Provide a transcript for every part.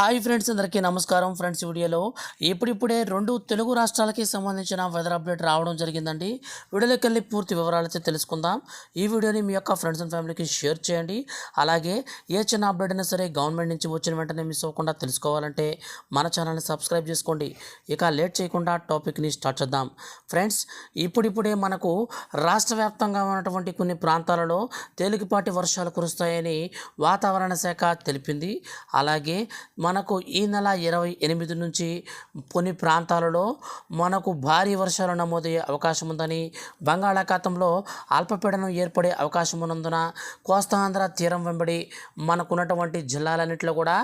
Hi friends అందరికీ నమస్కారం. Friends వీడియోలో ఇప్పుడిప్పుడే రెండు తెలుగు రాష్ట్రాలకి సంబంధించిన వెదర్ అప్డేట్ రావడం జరిగిందండి. వీడియోలోకి వెళ్ళి పూర్తి వివరాలు అయితే తెలుసుకుందాం. ఈ వీడియోని మీ యొక్క ఫ్రెండ్స్ అండ్ ఫ్యామిలీకి షేర్ చేయండి. అలాగే ఏ చిన్న అప్డేట్ అయినా సరే గవర్నమెంట్ నుంచి వచ్చిన వెంటనే మిస్ అవ్వకుండా తెలుసుకోవాలంటే మన ఛానల్ని సబ్స్క్రైబ్ చేసుకోండి. ఇక లేట్ చేయకుండా టాపిక్ని స్టార్ట్ చేద్దాం. ఫ్రెండ్స్ ఇప్పుడిప్పుడే మనకు రాష్ట్ర వ్యాప్తంగా ఉన్నటువంటి కొన్ని ప్రాంతాలలో తేలికపాటి వర్షాలు కురుస్తాయని వాతావరణ శాఖ తెలిపింది. అలాగే మనకు ఈ నెల ఇరవై ఎనిమిది నుంచి కొన్ని ప్రాంతాలలో మనకు భారీ వర్షాలు నమోదయ్యే అవకాశం ఉందని బంగాళాఖాతంలో అల్పపీడనం ఏర్పడే అవకాశం ఉన్నందున కోస్తాంధ్ర తీరం వెంబడి మనకున్నటువంటి జిల్లాలన్నింటిలో కూడా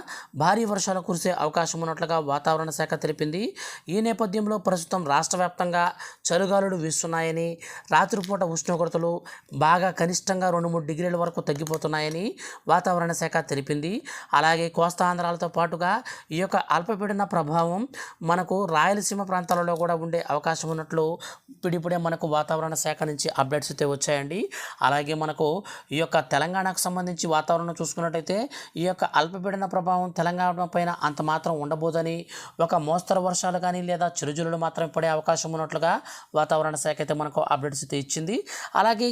భారీ వర్షాలు కురిసే అవకాశం ఉన్నట్లుగా వాతావరణ శాఖ తెలిపింది. ఈ నేపథ్యంలో ప్రస్తుతం రాష్ట్ర వ్యాప్తంగా చలిగాలులు వీస్తున్నాయని రాత్రిపూట ఉష్ణోగ్రతలు బాగా కనిష్టంగా రెండు మూడు డిగ్రీల వరకు తగ్గిపోతున్నాయని వాతావరణ శాఖ తెలిపింది. అలాగే కోస్తాంధ్రాలతో పాటుగా ఈ యొక్క అల్పపీడన ప్రభావం మనకు రాయలసీమ ప్రాంతాలలో కూడా ఉండే అవకాశం ఉన్నట్లు ఇప్పుడిప్పుడే మనకు వాతావరణ శాఖ నుంచి అప్డేట్స్ అయితే వచ్చాయండి. అలాగే మనకు ఈ యొక్క తెలంగాణకు సంబంధించి వాతావరణం చూసుకున్నట్టయితే ఈ యొక్క అల్పపీడన ప్రభావం తెలంగాణ పైన అంత మాత్రం ఉండబోదని ఒక మోస్తరు వర్షాలు కానీ లేదా చిరుజులు మాత్రం పడే అవకాశం ఉన్నట్లుగా వాతావరణ శాఖ అయితే మనకు అప్డేట్స్ అయితే ఇచ్చింది. అలాగే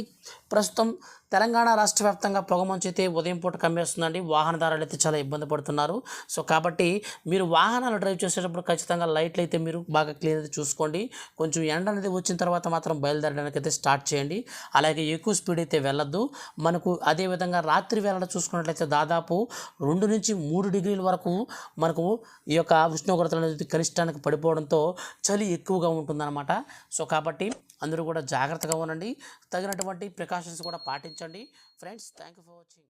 ప్రస్తుతం తెలంగాణ రాష్ట్ర వ్యాప్తంగా పొగమంచు అయితే ఉదయం పూట కమ్మేస్తుందండి. వాహనదారులు అయితే చాలా ఇబ్బంది పడుతున్నారు. సో కాబట్టి మీరు వాహనాలు డ్రైవ్ చేసేటప్పుడు ఖచ్చితంగా లైట్లు అయితే మీరు బాగా క్లీన్ అయితే చూసుకోండి. కొంచెం ఎండ అనేది వచ్చిన తర్వాత మాత్రం బయలుదేరడానికి అయితే స్టార్ట్ చేయండి. అలాగే ఎక్కువ స్పీడ్ అయితే వెళ్ళొద్దు. మనకు అదేవిధంగా రాత్రి వేళ చూసుకున్నట్లయితే దాదాపు రెండు నుంచి మూడు డిగ్రీల వరకు మనకు ఈ యొక్క ఉష్ణోగ్రతలు అనేది కనిష్టానికి పడిపోవడంతో చలి ఎక్కువగా ఉంటుందన్నమాట. సో కాబట్టి అందరూ కూడా జాగ్రత్తగా ఉండండి. తగినటువంటి ప్రికాషన్స్ కూడా పాటించండి. Friends thank you for watching.